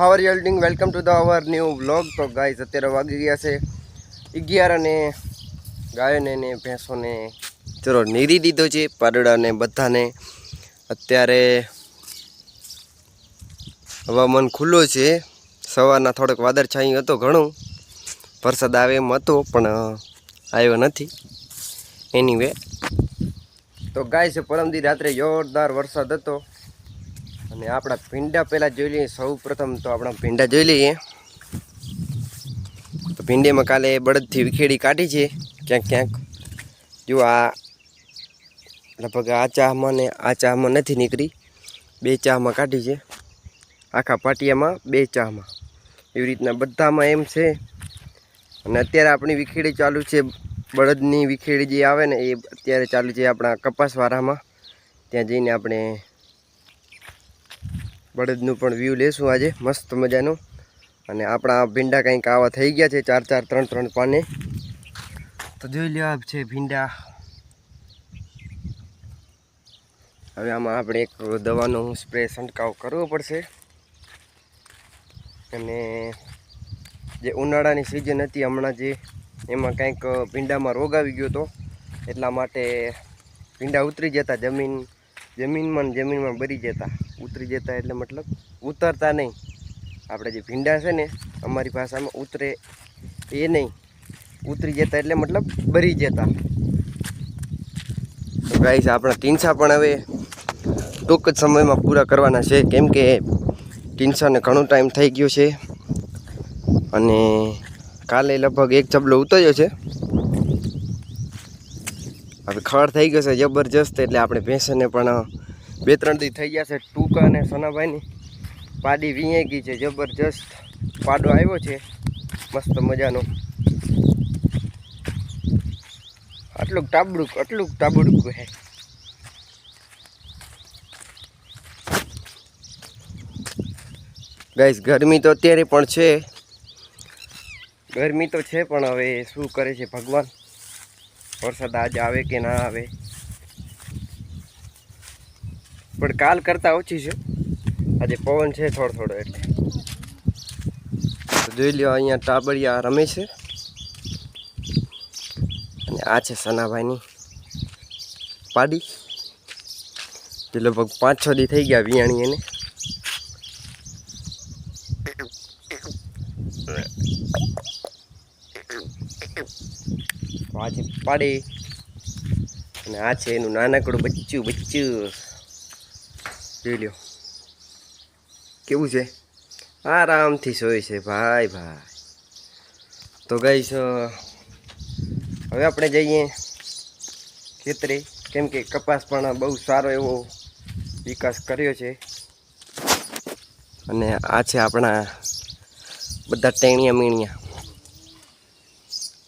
હાવર યલ્ડિંગ welcome to the our new vlog. તો ગાય અત્યારે વાગી ગયા છે અગિયાર અને ગાયોને ને ભેંસોને ચલો નીરી દીધો છે પારડાને બધાને. અત્યારે હવામાન ખુલ્લો છે. સવારના થોડોક વાદળછાયું હતો ઘણું. વરસાદ આવે એમ હતો, પણ આવ્યો નથી. એની વે તો ગાય છે પરમદી રાત્રે જોરદાર વરસાદ હતો. અને આપણા ભીંડા પહેલાં જોઈ લઈએ. સૌ તો આપણા ભીંડા જોઈ લઈએ. તો ભીંડીમાં કાલે બળદથી વિખેડી કાઢી છે. ક્યાંક ક્યાંક જો આ લગભગ આ ચાહમાં ને આ ચાહમાં નથી નીકળી. બે ચાહમાં કાઢી છે. આખા પાટિયામાં બે ચાહમાં. એવી રીતના બધામાં એમ છે. અને અત્યારે આપણી વિખેડી ચાલુ છે. બળદની વિખેડી જે આવે ને એ અત્યારે ચાલુ છે આપણા કપાસવાળામાં ત્યાં જઈને આપણે બળદનું પણ વ્યૂ લેશું આજે, મસ્ત મજાનું. અને આપણા ભીંડા કંઈક આવા થઈ ગયા છે, ચાર ચાર, ત્રણ ત્રણ પાને. તો જોઈ લેવા છે ભીંડા. હવે આમાં આપણે એક દવાનો સ્પ્રે છંટકાવ કરવો પડશે. અને જે ઉનાળાની સિઝન હતી હમણાં જે, એમાં કંઈક ભીંડામાં રોગ આવી ગયો હતો. એટલા માટે ભીંડા ઉતરી જતા, જમીન, જમીનમાં જમીનમાં બરી જતા. ઉતરી જતા એટલે મતલબ ઉતરતા નહીં. આપણે જે ભીંડા છે ને, અમારી ભાષામાં ઉતરે એ નહીં. ઉતરી જતા એટલે મતલબ બરી જતા. તો ગાઈસ આપણા ટીંસા પણ હવે ટૂંક જ સમયમાં પૂરા કરવાના છે. કેમ કે ટીંસાને ઘણો ટાઈમ થઈ ગયો છે. અને કાલે લગભગ એક ચબલો ઉતર્યો છે. હવે ખડ થઈ ગયો છે જબરજસ્ત, એટલે આપણે ભેંસને પણ બે ત્રણ દી થઈ ગયા છે ટૂંકા અને સનાભાઈની. પાડી વીંયાઈ ગઈ છે, જબરજસ્ત પાડો આવ્યો છે. મસ્ત મજાનો. આટલું ટાબડું આટલું ટાબડું હે. ગાઈસ, ગરમી તો અત્યારે પણ છે. ગરમી તો છે પણ હવે શું કરે છે ભગવાન? વરસાદ આજ આવે કે ના આવે? પણ કાલ કરતાં ઓછી છે. આજે પવન છે થોડો થોડો એટલે. જોઈ લ્યો, અહીંયા ટાબડિયા રમે છે. અને આ છે સનાભાઈની પાડી. જે લગભગ પાંચ છ દી થઈ ગયા વિયાણી એને. તો પાડી. અને આ છે એનું નાનકડું બચ્ચું બચ્ચું. જોઈ લ્યો. કેવું છે? આરામથી સોય છે, ભાઈ ભાઈ. તો ગઈશ હવે આપણે જઈએ ખેતરે. કેમ કે કપાસ પણ બહુ સારો એવો વિકાસ કર્યો છે. અને આ છે આપણા બધા ટેણિયા મીણિયા.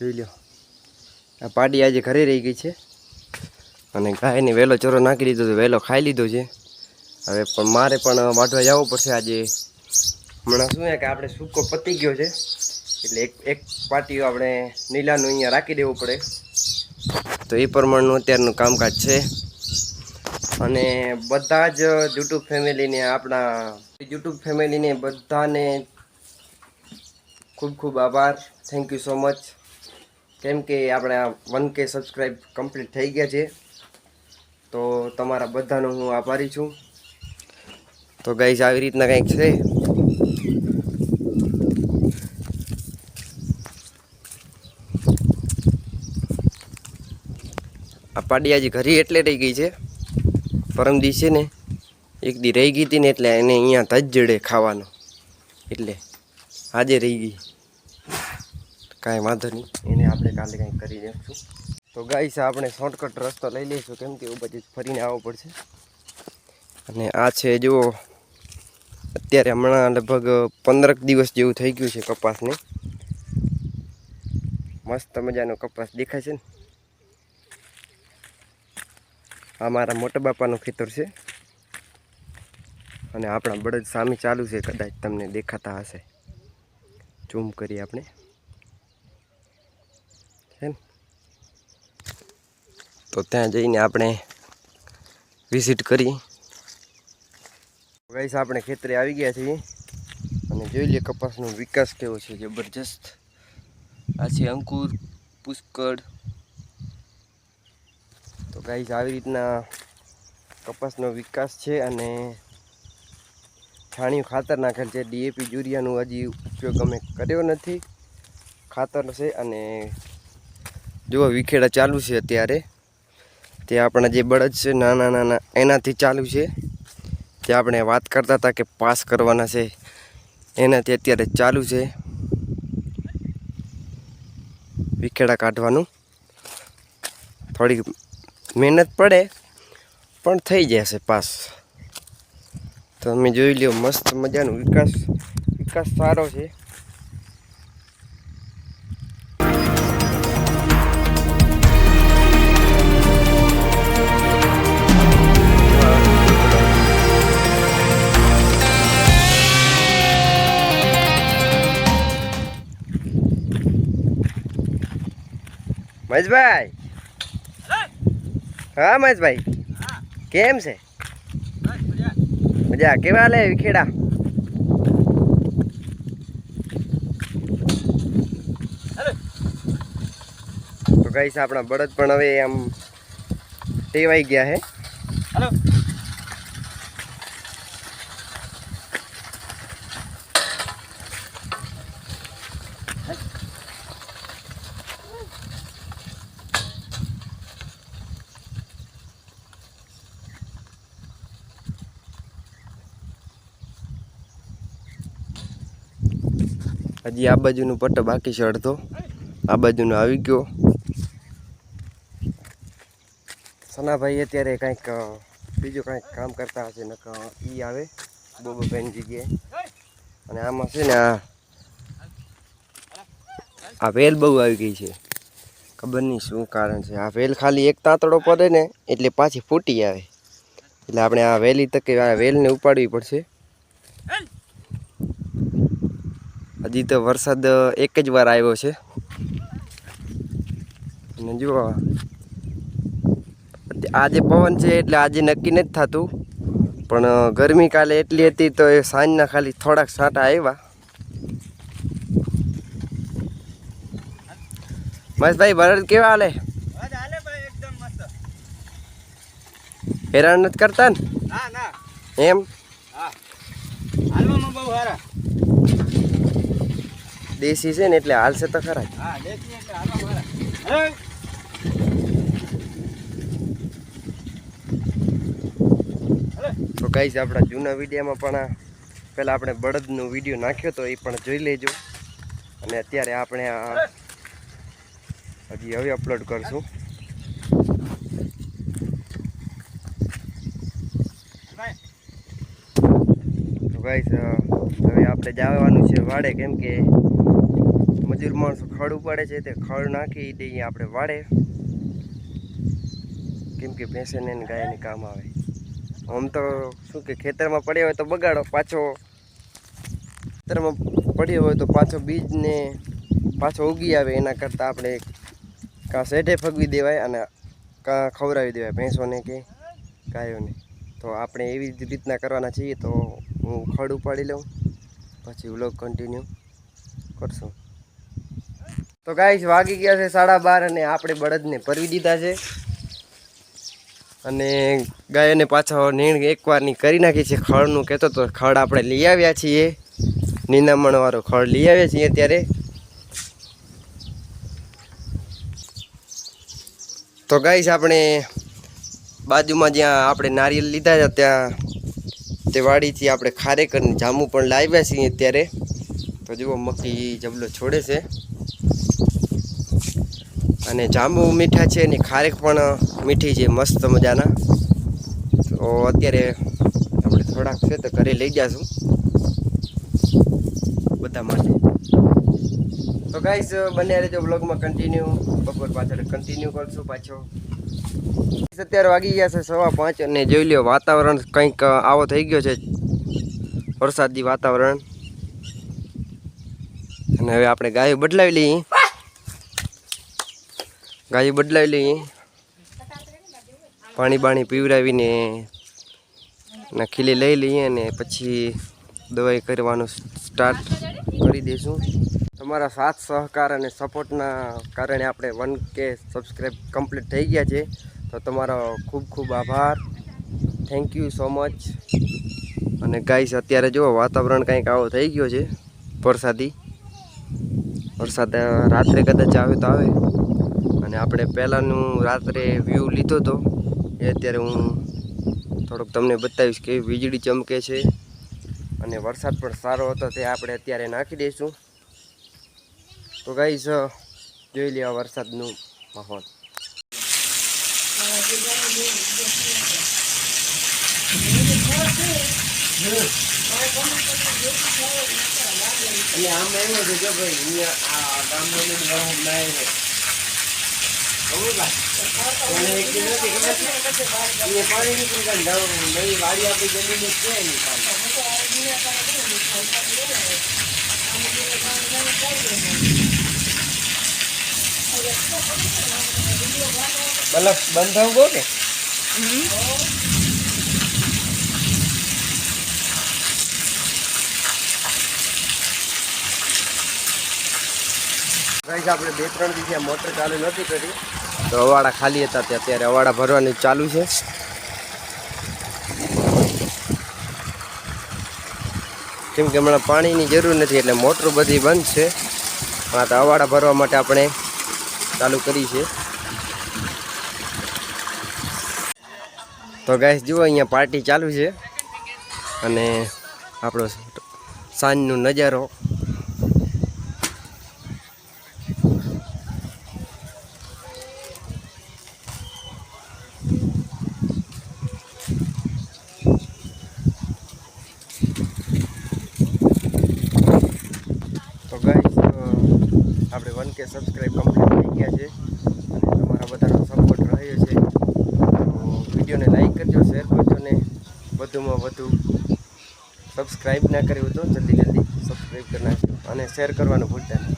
જોઈ લ્યો. આ પાડી આજે ઘરે રહી ગઈ છે. અને ગાયને વહેલો ચોરો નાખી દીધો તો વહેલો ખાઈ લીધો છે. હવે પણ મારે પણ વાઢવા જવું પડશે આજે. હમણાં શું છે કે આપણે સૂકો પતી ગયો છે, એટલે એક એક પાટીઓ આપણે નીલાનું અહીંયા રાખી દેવું પડે. તો એ પ્રમાણનું અત્યારનું કામકાજ છે. અને બધા જ યુટ્યુબ ફેમિલીને આપણા, યુટ્યુબ ફેમિલીને બધાને ખૂબ ખૂબ આભાર. થેન્ક યુ સો મચ કેમ કે આપણે વન કે સબસ્ક્રાઈબ કમ્પ્લીટ થઈ ગયા છે. તો તમારા બધાનો હું આભારી છું. તો ગાઈઝ આવી રીતના કંઈક છે. આ પાડિયાજી ઘરે એટલે રહી ગઈ છે. પરમ દિવસે ને એક દી રહી ગઈ હતી ને એટલે એને અહીંયા જડે ખાવાનો. એટલે આજે રહી ગઈ. કાંઈ વાંધો નહીં, એને આપણે કાલે કંઈક કરી દઈશું તો ગાઈસ આપણે શોર્ટકટ રસ્તો લઈ લઈશું કેમ કે એવું પછી ફરીને આવવું પડશે. અને આ છે જુઓ અત્યારે હમણાં લગભગ પંદરક દિવસ જેવું થઈ ગયું છે કપાસને. મસ્ત મજાનો કપાસ દેખાય છે ને. આ મારા મોટા બાપાનું ખેતર છે. અને આપણા બળદ સામે ચાલુ છે કદાચ તમને દેખાતા હશે. ઝૂમ કરી આપણે. છે ને. તો ત્યાં જઈને આપણે વિઝિટ કરી. ગઈસ આપણે ખેતરે આવી ગયા છીએ. અને જોઈ લઈએ કપાસનો વિકાસ કેવો છે જબરજસ્ત. આ છે અંકુર, પુષ્કળ. તો ગાઈઝ આવી રીતના કપાસનો વિકાસ છે અને છાણિયું ખાતર નાખેલ છે. ડીએપી યુરિયાનું હજી ઉપયોગ અમે કર્યો નથી. ખાતર છે અને જુઓ વિખેડા ચાલુ છે અત્યારે. તે આપણા જે બળદ છે નાના નાના એનાથી ચાલુ છે. જે આપણે વાત કરતા હતા કે પાસ કરવાના છે એનાથી અત્યારે ચાલુ છે. વિખેડા કાઢવાનું. થોડીક મહેનત પડે, પણ થઈ જશે પાસ. તમે જોઈ લો મસ્ત મજાનો વિકાસ વિકાસ સારો છે. મહેશભાઈ. હા, મહેશભાઈ. કેમ છે? મજા. કેવા લે વિખેડા? તો છે આપણા બળદ પણ હવે આમ ટેવાઈ ગયા હે. હજી આ બાજુનું પટ્ટો બાકી છે અડધો. આ બાજુનો આવી ગયો. સનાભાઈ અત્યારે કંઈક બીજું કંઈક કામ કરતા હશે નક ઈ આવે બોબોભાઈની જગ્યાએ. અને આમાં છે ને આ આ વેલ બહુ આવી ગઈ છે. ખબર નહીં શું કારણ છે. આ વેલ ખાલી એક તાંતડો પડે ને એટલે પાછી ફૂટી આવે. એટલે આપણે આ વેલી તકે આ વેલને ઉપાડવી પડશે. હજી તો વરસાદ એક જ વાર આવ્યો છે. અને જુઓ આજે પવન છે એટલે આજે નક્કી નથી થતું. પણ ગરમી કાલે એટલી હતી તો એ સાંજના ખાલી થોડાક સાંટા આવ્યા. મહેશભાઈ ભરત કેવા હાલે? હાલે ભાઈ એકદમ હેરાન નથી કરતા ના? એમ? હાલવામાં બહુ સારા દેશી છે ને એટલે હાલશે તો ખરા તો કઈ છે આપણા જૂના વિડીયામાં પણ પહેલાં આપણે બળદનો વીડિયો નાખ્યો તો એ પણ જોઈ લેજો. અને અત્યારે આપણે આ હજી હવે અપલોડ કરશું. તો ગાઈસ હવે આપણે જવાનું છે વાડે કેમ કે મજૂર માણસો ખડ ઉપાડે છે તે ખડ નાખી દઈએ આપણે વાળે કેમ કે ભેંસને ગાયને કામ આવે. આમ તો શું કે ખેતરમાં પડ્યો હોય તો બગાડો પાછો. ખેતરમાં પડ્યો હોય તો પાછો બીજને પાછો ઉગી આવે એના કરતાં આપણે કાં શેઠે ફગવી દેવાય અને કાં ખવડાવી દેવાય ભેંસોને કે ગાયોને. તો આપણે એવી રીતના કરવાના છીએ તો હું ખડ ઉપાડી લઉં. પછી વ્લોગ કન્ટિન્યુ કરશું. તો ગાઈસ વાગી ગયા છે સાડા બાર અને આપણે બળદને પરવી દીધા છે. અને ગાયને પાછા નીણ એકવારની કરી નાખી છે ખળનું. કહેતો તો ખળ આપણે લઈ આવ્યા છીએ. નીંદામણવાળો ખળ લઈ આવ્યા છીએ ત્યારે તો ગાઈસ આપણે બાજુમાં જ્યાં આપણે નારિયેલ લીધા હતા, ત્યાં તે વાડીથી આપણે ખારેકર જામું પણ લાવ્યા છીએ અત્યારે. તો જુઓ મકી જબલો છોડે છે. અને જાંબુ મીઠા છે અને ખારેક પણ મીઠી છે, મસ્ત મજાના. તો અત્યારે આપણે થોડાક છે તો ઘરે લઈ જશું. બધા માટે. તો ગાઈસ બને રહેજો બ્લોગમાં કન્ટિન્યુ બપોર પાછળ કન્ટિન્યુ કરશું પાછો. અત્યારે વાગી ગયા છે સવા પાંચ અને જોઈ લ્યો, વાતાવરણ કંઈક આવો થઈ ગયો છે. વરસાદી વાતાવરણ. અને હવે આપણે ગાયો બદલાવી લઈએ. ગાયો બદલાવી લઈએ પાણી બાણી પીવડાવીને ના ખીલી લઈ લઈએ અને પછી દવાઈ કરવાનું સ્ટાર્ટ કરી દઈશું. તમારા સાથ, સહકાર અને સપોર્ટના કારણે આપણે વન કે સબસ્ક્રાઈબ કમ્પ્લીટ થઈ ગયા છે. તો તમારો ખૂબ ખૂબ આભાર. થેન્ક યુ સો મચ અને ગાઈસ અત્યારે જુઓ, વાતાવરણ કંઈક આવો થઈ ગયો છે. વરસાદી. વરસાદ રાત્રે કદાચ આવે તો આવે. અને આપણે પહેલાંનું રાત્રે વ્યૂ લીધો હતો એ અત્યારે હું થોડુંક તમને બતાવીશ કે વીજળી ચમકે છે અને વરસાદ પણ સારો હતો, તે આપણે અત્યારે નાખી દઈશું. તો ગાઈસ જોઈ લે વરસાદનું માહોલ. અને આમ એમ છે કે ભાઈ, અહીંયા આ ગામમાં બહુ નાય બલફ બંધ થવું કે ગાઈસ, આપણે બે ત્રણ દિવસે મોટર ચાલુ નથી કરી. તો અવાડા ખાલી હતા ત્યાં. અત્યારે અવાડા ભરવાની ચાલુ છે. કેમ કે હમણાં પાણીની જરૂર નથી એટલે મોટર બધી બંધ છે. હા તો અવાડા ભરવા માટે આપણે ચાલુ કરી છે. તો ગાઈસ, જુઓ અહીંયા પાર્ટી ચાલુ છે. અને આપણો સાંજનો નજારો તો ગાઈસ આપણે વન કે સબસ્ક્રાઈબ કમ્પ્લીટ થઈ ગયા છે. અને તમારા બધાનો સપોર્ટ રહ્યો છે. તો વિડીયોને લાઈક કરજો શેર કરજો ને વધુમાં વધુ સબસ્ક્રાઈબ ના કર્યું તો જલ્દી જલ્દી સબસ્ક્રાઈબ કરી નાખજો અને શેર કરવાનું ભૂલતા નહીં.